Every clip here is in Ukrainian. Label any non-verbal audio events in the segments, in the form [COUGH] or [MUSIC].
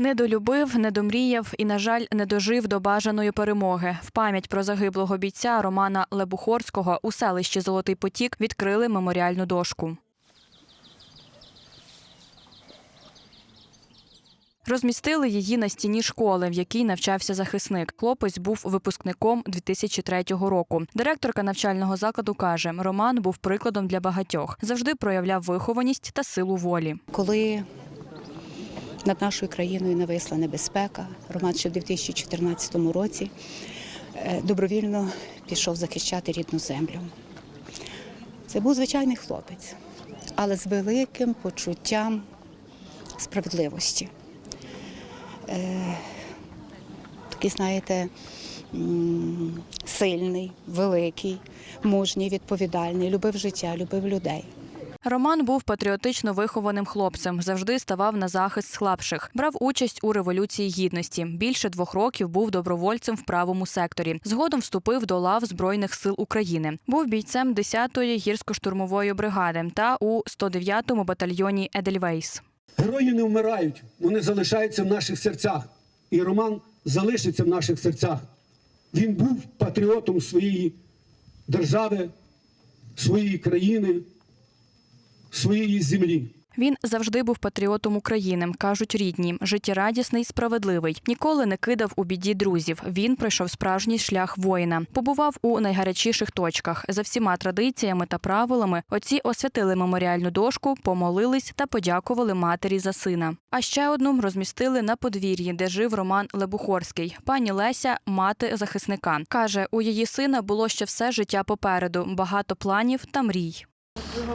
Недолюбив, недомріяв і, на жаль, не дожив до бажаної перемоги. В пам'ять про загиблого бійця Романа Лебухорського у селищі Золотий Потік відкрили меморіальну дошку. Розмістили її на стіні школи, в якій навчався захисник. Хлопець був випускником 2003 року. Директорка навчального закладу каже, Роман був прикладом для багатьох. Завжди проявляв вихованість та силу волі. Коли над нашою країною нависла небезпека, Роман ще в 2014 році е, добровільно пішов захищати рідну землю. Це був звичайний хлопець, але з великим почуттям справедливості. Е, Такий, знаєте, сильний, великий, мужній, відповідальний, любив життя, любив людей. Роман був патріотично вихованим хлопцем, завжди ставав на захист слабших, брав участь у революції гідності. Більше двох років був добровольцем в правому секторі. Згодом вступив до лав збройних сил України. Був бійцем 10-ї гірсько-штурмової бригади та у 109-му батальйоні Едельвейс. Герої не вмирають, вони залишаються в наших серцях. І Роман залишиться в наших серцях. Він був патріотом своєї держави, своєї країни, своєї землі. Він завжди був патріотом України, кажуть рідні. Життєрадісний, справедливий. Ніколи не кидав у біді друзів. Він пройшов справжній шлях воїна. Побував у найгарячіших точках. За всіма традиціями та правилами отці освятили меморіальну дошку, помолились та подякували матері за сина. А ще одну розмістили на подвір'ї, де жив Роман Лебухорський. Пані Леся, мати захисника, каже, у її сина було ще все життя попереду, багато планів та мрій.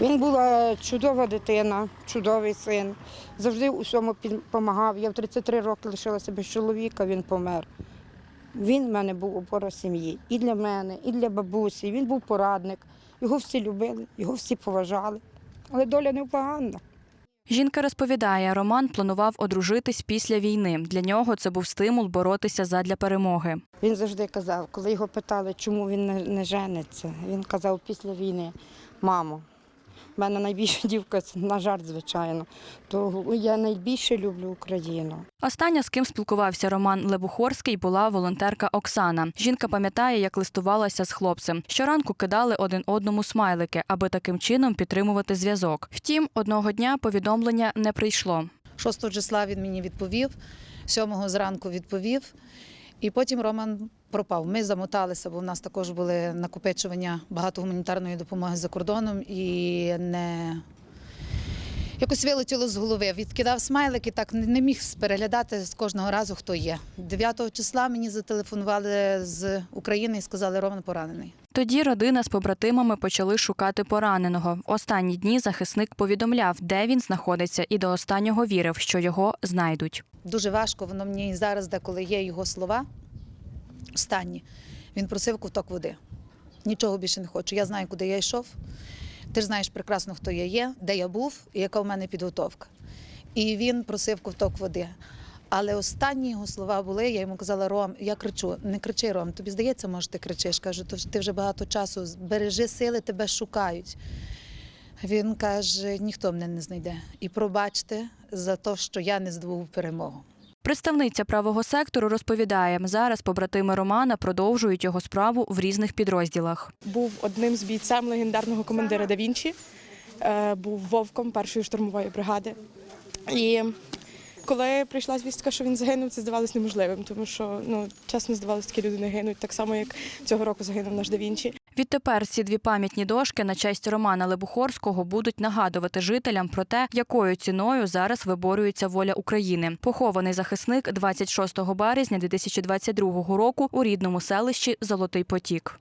Він була чудова дитина, чудовий син. Завжди у всьому допомагав. Я в 33 роки лишилася без чоловіка, він помер. Він в мене був опора сім'ї. І для мене, і для бабусі. Він був порадник. Його всі любили, його всі поважали. Але доля невпоганна. Жінка розповідає, Роман планував одружитись після війни. Для нього це був стимул боротися задля перемоги. Він завжди казав, коли його питали, чому він не жениться, він казав після війни, мамо, в мене найбільша [LAUGHS] дівка, на жарт, звичайно, то я найбільше люблю Україну. Остання, з ким спілкувався Роман Лебухорський, була волонтерка Оксана. Жінка пам'ятає, як листувалася з хлопцем. Щоранку кидали один одному смайлики, аби таким чином підтримувати зв'язок. Втім, одного дня повідомлення не прийшло. 6 числа він мені відповів, 7 зранку відповів, і потім Роман пропав. Ми замоталися, бо в нас також були накопичування багато гуманітарної допомоги за кордоном і не. Якось вилетіло з голови. Відкидав смайлик і так не міг переглядати з кожного разу, хто є. 9 числа мені зателефонували з України і сказали, Роман поранений. Тоді родина з побратимами почали шукати пораненого. Останні дні захисник повідомляв, де він знаходиться, і до останнього вірив, що його знайдуть. Дуже важко, воно мені і зараз, деколи є його слова. Останні. Він просив ковток води. Нічого більше не хочу. Я знаю, куди я йшов. Ти ж знаєш прекрасно, хто я є, де я був і яка в мене підготовка. І він просив ковток води. Але останні його слова були, я йому казала, Ром, я кричу, не кричи, Ром, тобі здається, може, ти кричиш. Кажу, ти вже багато часу, бережи сили, тебе шукають. Він каже, ніхто мене не знайде. І пробачте за те, що я не здобув перемогу. Представниця правого сектору розповідає, зараз побратими Романа продовжують його справу в різних підрозділах. був одним з бійцем легендарного командира Да Вінчі, е, був вовком першої штурмової бригади. І коли прийшла звістка, що він загинув, це здавалось неможливим, тому що ну чесно здавалося, такі люди не гинуть, так само як цього року загинув наш Да Вінчі. Відтепер ці дві пам'ятні дошки на честь Романа Лебухорського будуть нагадувати жителям про те, якою ціною зараз виборюється воля України. Похований захисник 26 березня 2022 року у рідному селищі Золотий Потік.